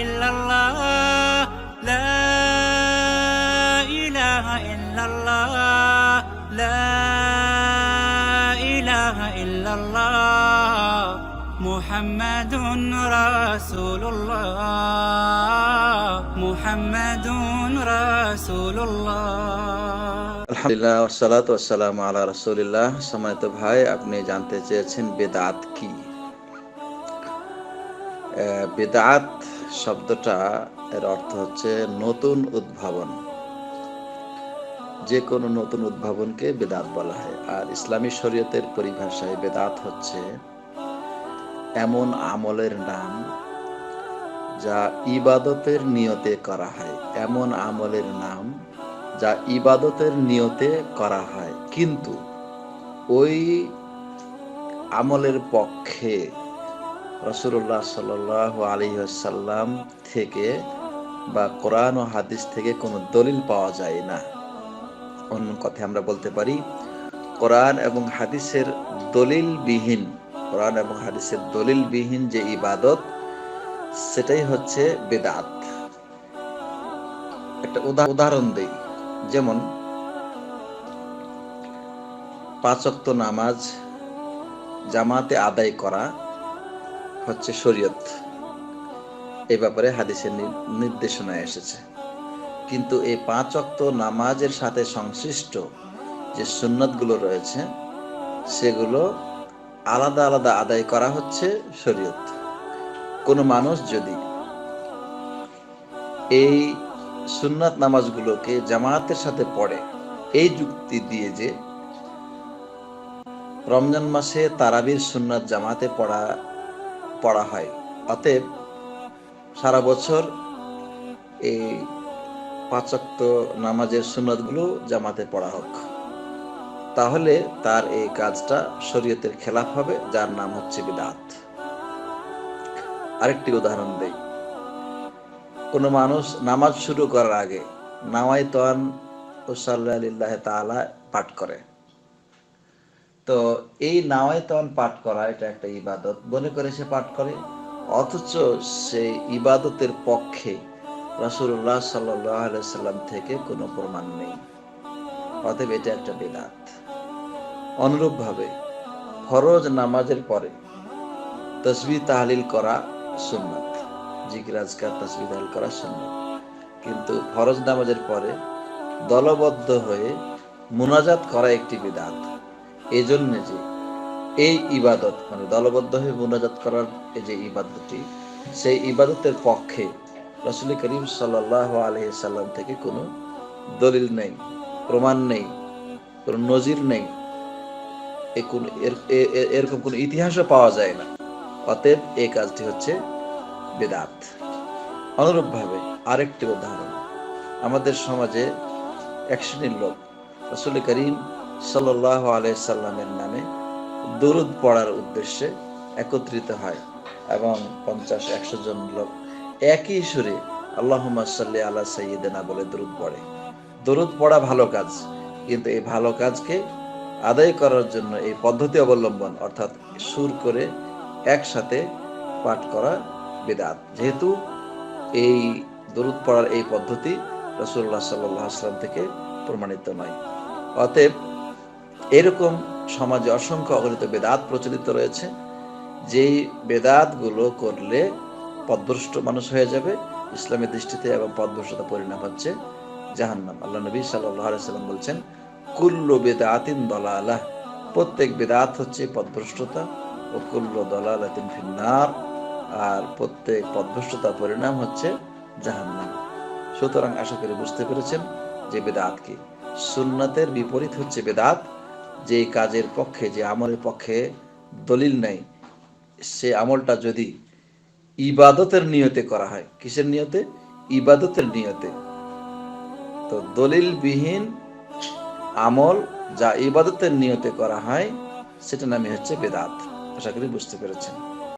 ইল্লাল্লাহ লা ইলাহা ইল্লাল্লাহ লা ইলাহা ইল্লাল্লাহ মুহাম্মাদুন রাসূলুল্লাহ মুহাম্মাদুন রাসূলুল্লাহ আলহামদুলিল্লাহ ওসালাত ওসালাম আল্লাহ রসুলিল্লাহ ভাই, আপনি জানতে চেয়েছেন বেদাত কি? বেদাত শব্দটা এর অর্থ হচ্ছে নতুন উদ্ভাবন। যে কোনো নতুন উদ্ভাবনকে বেদাত বলা হয়। আর ইসলামী শরীয়তের পরিভাষায় বেদাত হচ্ছে এমন আমলের নাম যা ইবাদতের নিয়তে করা হয়। এমন আমলের নাম যা ইবাদতের নিয়তে করা হয়। কিন্তু ওই আমলের পক্ষে রসুল্লাহ সাল আলী সাল্লাম থেকে বা কোরআন ও হাদিস থেকে কোনো দলিল পাওয়া যায় না। অন্য কথায় আমরা বলতে পারি, কোরআন এবং হাদিসের দলিলবিহীন, কোরআন এবং হাদিসের দলিলবিহীন যে ইবাদত, সেটাই হচ্ছে বেদাত। একটা উদা- উদাহরণ দেই, যেমন পাঁচক্ত নামাজ জামাতে আদায় করা হচ্ছে শরীয়ত। এই ব্যাপারে হাদিসের নির্দেশনায় এসেছে। কিন্তু এই পাঁচ অক্ত নামাজের সাথে সংশ্লিষ্ট যে সুন্নতগুলো রয়েছে, সেগুলো আলাদা আলাদা আদায় করা হচ্ছে শরীয়ত। কোনো মানুষ যদি এই সুন্নাত নামাজগুলোকে জামাতের সাথে পড়ে, এই যুক্তি দিয়ে যে রমজান মাসে তারাবির সুন্নাত জামাতে পড়া পড়া হয়। অতএব সারা বছর এই পাঁচক্ত নামাজের সুন্নাতগুলো জামাতে পড়া হোক। তাহলে তার এই কাজটা শরীয়তের খেলাফ হবে, যার নাম হচ্ছে বিদাত। আরেকটি উদাহরণ দেই। কোনো মানুষ নামাজ শুরু করার আগে নাওয়াইতান ওসাল্লাহ তাআলা পাঠ করে। তো এই নাওয়াইতান পাঠ করা, এটা একটা ইবাদত। মনে করে সে পাঠ করে? অথচ সেই ইবাদতের পক্ষে রাসূলুল্লাহ সাল্লাহ সাল্লাম থেকে কোনো প্রমাণ নেই। অতএব এটা একটা বেদাত। অনুরূপভাবে ফরজ নামাজের পরে তসবি তাহলিল করা সুন্নত। জিকির, আজকার তসবি তাহলিল করা সুন্নত। কিন্তু ফরজ নামাজের পরে দলবদ্ধ হয়ে মুনাজাত করা একটি বিদাত। এই জন্য যে এই ইবাদত মানে দলবদ্ধ হয়ে মোনাজাত করার এই যে ইবাদতটি, সেই ইবাদতের পক্ষে রসুল করিম সাল্লাহ আলহি সাল্লাম থেকে কোনো দলিল নেই, প্রমাণ নেই, কোনো নজির নেই। এরকম কোনো ইতিহাসও পাওয়া যায় না। অতএব এই কাজটি হচ্ছে বেদাত। অনুরূপভাবে আরেকটি উদাহরণ। আমাদের সমাজে এক শ্রেণির লোক, রসুল করিম সাল্লাহ আলাইসাল্লামের নামে দরুদ পড়ার উদ্দেশ্যে একত্রিত হয় এবং পঞ্চাশ, একশো জন লোক একই সুরে আল্লাহ সাল্লি আল্লাহ সৈয়দেনা বলে দরুদ পড়ে। দরুদ পড়া ভালো কাজ, কিন্তু এই ভালো কাজকে আদায় করার জন্য এই পদ্ধতি অবলম্বন, অর্থাৎ সুর করে একসাথে পাঠ করা বেদাত। যেহেতু এই দরুদ পড়ার এই পদ্ধতি রসুল্লাহ সাল্লাম থেকে প্রমাণিত নয়। অতএব এরকম সমাজে অসংখ্য অগণিত বেদাত প্রচলিত রয়েছে। যেই বেদাতগুলো করলে পদভ্রষ্ট মানুষ হয়ে যাবে, ইসলামের দৃষ্টিতে এবং পদভ্রষ্টতা পরিণাম হচ্ছে জাহান্নাম। আল্লাহ নবী সাল্লাম বলছেন, কুল্লু বেদাতিন দলালাহ। প্রত্যেক বেদাত হচ্ছে পদভ্রষ্টতা, ও কুল্লু দলালাতিন ফিন্নার, আর প্রত্যেক পদভ্রষ্টতা পরিণাম হচ্ছে জাহান্নাম। সুতরাং আশা করি বুঝতে পেরেছেন যে বেদাত কি। সুন্নাতের বিপরীত হচ্ছে বেদাত যে কাজের পক্ষে, যে আমলের পক্ষে দলিল নাই, সে আমলটা যদি ইবাদতের নিয়তে করা হয়, কিসের নিয়তে? ইবাদতের নিয়তে। তো দলিলবিহীন আমল যা ইবাদতের নিয়তে করা হয় সেটা নামে হচ্ছে বেদাত। আশা করি বুঝতে পেরেছেন।